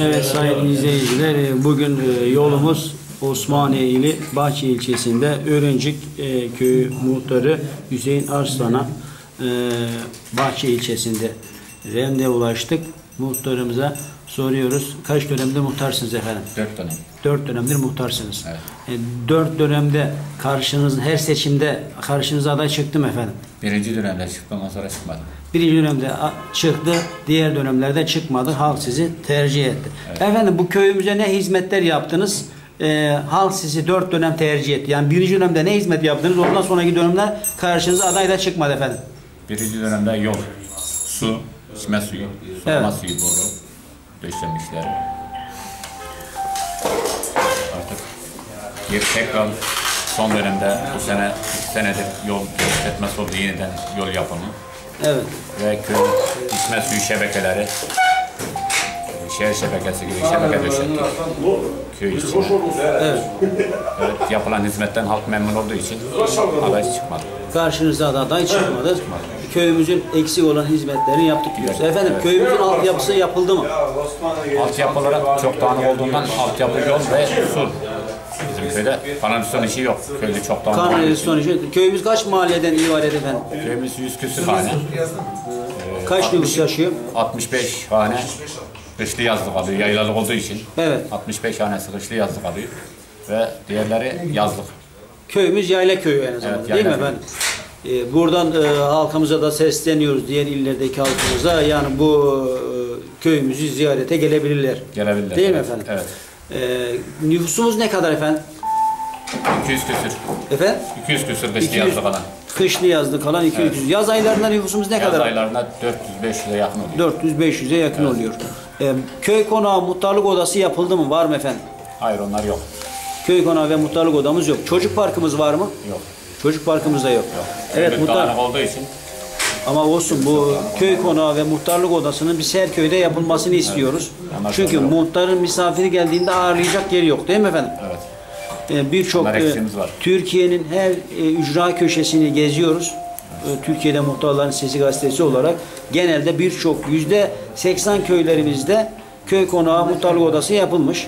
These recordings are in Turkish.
Evet sayın izleyiciler e, bugün e, yolumuz Osmaniye ili Bahçe ilçesinde Öğrencik e, köyü muhtarı Hüseyin Arslan'a Bahçe ilçesinde Rem'de ulaştık. Muhtarımıza soruyoruz. Kaç dönemde muhtarsınız efendim? Dört dönem. Dört dönemdir muhtarsınız. Evet. E, dört dönemde karşınız her seçimde karşınıza aday çıktı mı efendim? Birinci dönemde çıktı ondan sonra çıkmadı. Birinci dönemde çıktı, diğer dönemlerde çıkmadı. Halk sizi tercih etti. Efendim bu köyümüze ne hizmetler yaptınız? Ee, halk sizi dört dönem tercih etti. Yani birinci dönemde ne hizmet yaptınız? Ondan sonraki dönemler karşınıza aday da çıkmadı efendim. Birinci dönemde yol, su, içme suyu, sulama Evet. suyu boru döşemişler. Artık bir tekrar son dönemde bu sene senedir yol genişletmesi oldu yeniden yol yapımı Evet. ve köy içme suyu şebekeleri şehir şebekesi gibi şebeke döşettik köy içine. Evet. Evet, yapılan hizmetten halk memnun olduğu için aday çıkmadı. Karşınıza da aday çıkmadı. Köyümüzün eksik olan hizmetlerini yaptık diyoruz. Efendim köyümüzün altyapısı yapıldı mı? Altyapı olarak çok dağınık olduğundan altyapı yol ve su. Bizim köyde kanalizasyon işi yok. Köyde çok dağınık. olduğu için. Kanalizasyon işi. Köyümüz kaç mahalleden ibaret efendim? Köyümüz 100 küsür hane. Kaç nüfus yaşıyor? 65 hane kışlı yazlık alıyor. Yaylalık olduğu için. Evet. 65 hanesi kışlı yazlık alıyor. Ve diğerleri yazlık. Köyümüz yayla köyü en azından Evet, değil mi yayla efendim? Ee, buradan e, halkımıza da sesleniyoruz diğer illerdeki halkımıza yani bu e, köyümüzü ziyarete gelebilirler. Gelebilirler. Değil mi Evet, efendim? Evet. Ee, nüfusumuz ne kadar efendim? 200 küsür. Efendim? 200 küsür kışlı 200 yazlık alan. Kışlı yazdı kalan 200. Yaz aylarında nüfusumuz ne Yaz kadar? aylarında 400-500'e yakın oluyor. 400-500'e yakın oluyor. Ee, köy konağı muhtarlık odası yapıldı mı? Var mı efendim? Hayır onlar yok. Köy konağı ve muhtarlık odamız yok. Çocuk parkımız var mı? Yok. Çocuk parkımız da yok. Evet muhtar. dağınık olduğu için Ama olsun bu köy konağı ve muhtarlık odasının biz her köyde yapılmasını istiyoruz. Çünkü muhtarın misafiri geldiğinde ağırlayacak yeri yok değil mi efendim? evet. Ee, Birçok Bunlar e, eksiğimiz var. Türkiye'nin her e, ücra köşesini geziyoruz. E, Türkiye'de Muhtarların Sesi gazetesi olarak genelde birçok yüzde 80 köylerimizde köy konağı muhtarlık odası yapılmış.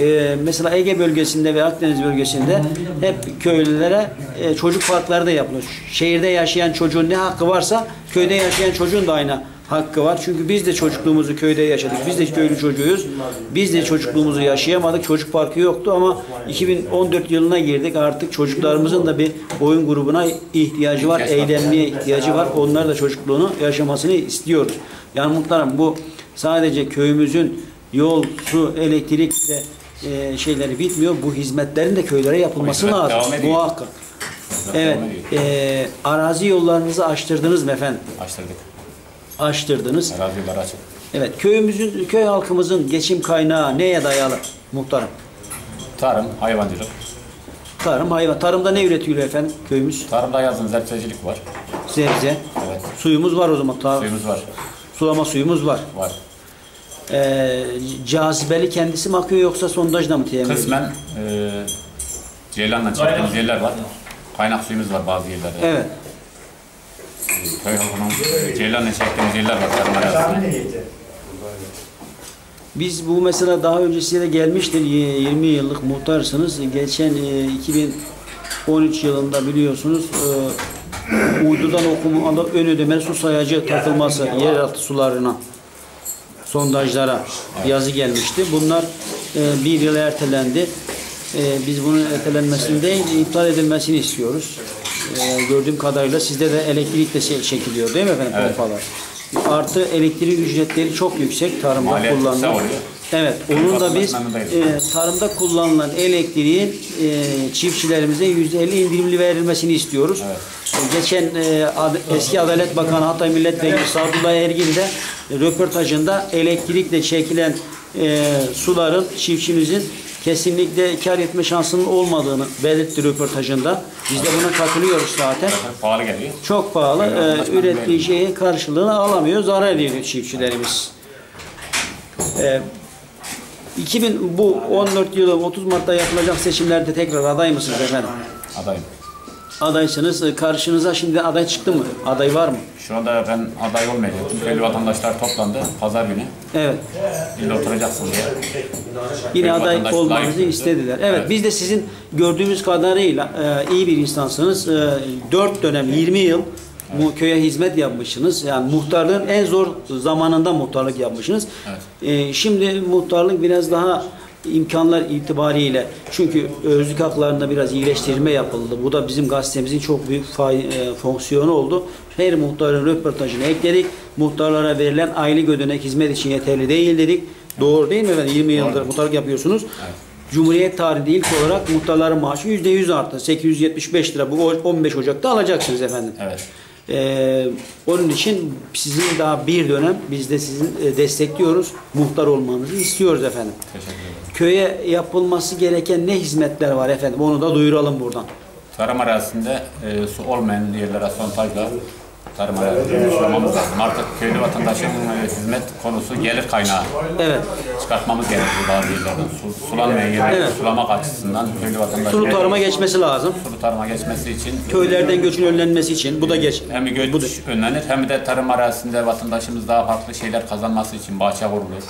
E, mesela Ege bölgesinde ve Akdeniz bölgesinde hep köylülere e, çocuk parkları da yapılıyor. Şehirde yaşayan çocuğun ne hakkı varsa köyde yaşayan çocuğun da aynı hakkı var. Çünkü biz de çocukluğumuzu köyde yaşadık. Biz de köylü çocuğuyuz. Biz de çocukluğumuzu yaşayamadık. Çocuk parkı yoktu ama 2014 yılına girdik. Artık çocuklarımızın da bir oyun grubuna ihtiyacı var. Eğlenmeye ihtiyacı var. Onlar da çocukluğunu yaşamasını istiyoruz. Yani muhtarım bu sadece köyümüzün yol, su, elektrik ve e, şeyleri bitmiyor. Bu hizmetlerin de köylere yapılması hizmet lazım. Muhakkak. Evet. E, arazi yollarınızı açtırdınız mı efendim? Açtırdık. Açtırdınız. Arazi yolları açık. Evet, köyümüzün, köy halkımızın geçim kaynağı neye dayalı muhtarım? Tarım, hayvancılık. Tarım, hayvan. Tarımda ne üretiliyor efendim köyümüz? Tarımda yazın zerçecilik var. Sebze. Evet. Suyumuz var o zaman. Ta- Suyumuz var. Sulama suyumuz var. Var. Ee, cazibeli kendisi mi akıyor yoksa sondajla mı temin ediyor? Kısmen e, Ceylan'la çektiğimiz yerler var. Kaynak suyumuz var bazı yerlerde. Evet. Köy halkının e, Ceylan'la çektiğimiz yerler var tarım. Biz bu mesela daha önce size de gelmiştir. Y- 20 yıllık muhtarsınız. Geçen e, 2013 yılında biliyorsunuz e, uydudan okuma alıp ön ödemeli su sayacı takılması yeraltı sularına sondajlara yazı gelmişti. Bunlar e, bir yıl ertelendi. E, biz bunun ertelenmesini değil, iptal edilmesini istiyoruz. E, gördüğüm kadarıyla sizde de elektrik de şey- çekiliyor değil mi efendim Evet. pompalar? Artı elektrik ücretleri çok yüksek tarımda Maliyet kullanılan. Evet, onun da biz e, tarımda kullanılan elektriğin e, çiftçilerimize %50 indirimli verilmesini istiyoruz. E, Geçen e, Ad- eski Adalet Bakanı Hatay Milletvekili Sadullah Ergin de e, röportajında elektrikle çekilen e, suların çiftçimizin kesinlikle kar etme şansının olmadığını belirtti röportajında. Biz de buna katılıyoruz zaten. Pahalı geliyor. Çok pahalı. Evet, E, ürettiği şeyin karşılığını alamıyor. Zarar ediyor çiftçilerimiz. E, 2000 bu 14 yılı 30 Mart'ta yapılacak seçimlerde tekrar aday mısınız efendim? Adayım. Adaysınız. E, Karşınıza şimdi aday çıktı mı? Aday var mı? Şu anda ben aday olmayacaktım. Köylü vatandaşlar toplandı pazar günü. Evet. İlle oturacaksın diye. Yine Köylü aday olmanızı istediler. Evet, Evet. biz de sizin gördüğümüz kadarıyla e, iyi bir insansınız. E, 4 dönem 20 yıl bu köye hizmet yapmışsınız. Yani muhtarlığın en zor zamanında muhtarlık yapmışsınız. E, şimdi muhtarlık biraz daha imkanlar itibariyle çünkü özlük haklarında biraz iyileştirme yapıldı. Bu da bizim gazetemizin çok büyük e, fonksiyonu oldu. Her muhtarın röportajını ekledik. Muhtarlara verilen aylık ödenek hizmet için yeterli değil dedik. Doğru değil mi efendim? 20 yıldır Doğru. muhtarlık yapıyorsunuz. Cumhuriyet tarihinde ilk olarak muhtarların maaşı %100 arttı. 875 lira. Bu 15 Ocak'ta alacaksınız efendim. Evet. Ee, onun için sizin daha bir dönem biz de sizin e, destekliyoruz. Muhtar olmanızı istiyoruz efendim. Teşekkür ederim. Köye yapılması gereken ne hizmetler var efendim? Onu da duyuralım buradan. Tarım arazisinde e, su olmayan yerlere sontajla tarım arazisini lazım. Artık köylü vatandaşın e, hizmet konusu gelir kaynağı. Evet. Çıkartmamız gerekiyor bazı yerlerden. Su, sulanmayan yerleri Evet. sulamak açısından köylü vatandaşın Sulu tarıma geçmesi lazım. sulu tarıma geçmesi için Köylerden göçün önlenmesi için bu da geç. hem göç Bu da- önlenir hem de tarım arazisinde vatandaşımız daha farklı şeyler kazanması için bahçe vurulur.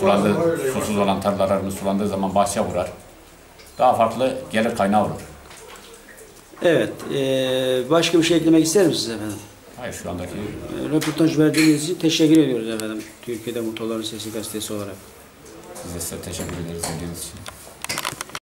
Sulandığı, susuz olan tarlalarımız sulandığı zaman bahçe vurar. Daha farklı gelir kaynağı olur. Evet. ee, başka bir şey eklemek ister misiniz efendim? Hayır şu andaki Ee, Röportaj verdiğiniz için teşekkür ediyoruz efendim. Türkiye'de Muhtarların Sesi gazetesi olarak. size teşekkür ederiz ilginiz için.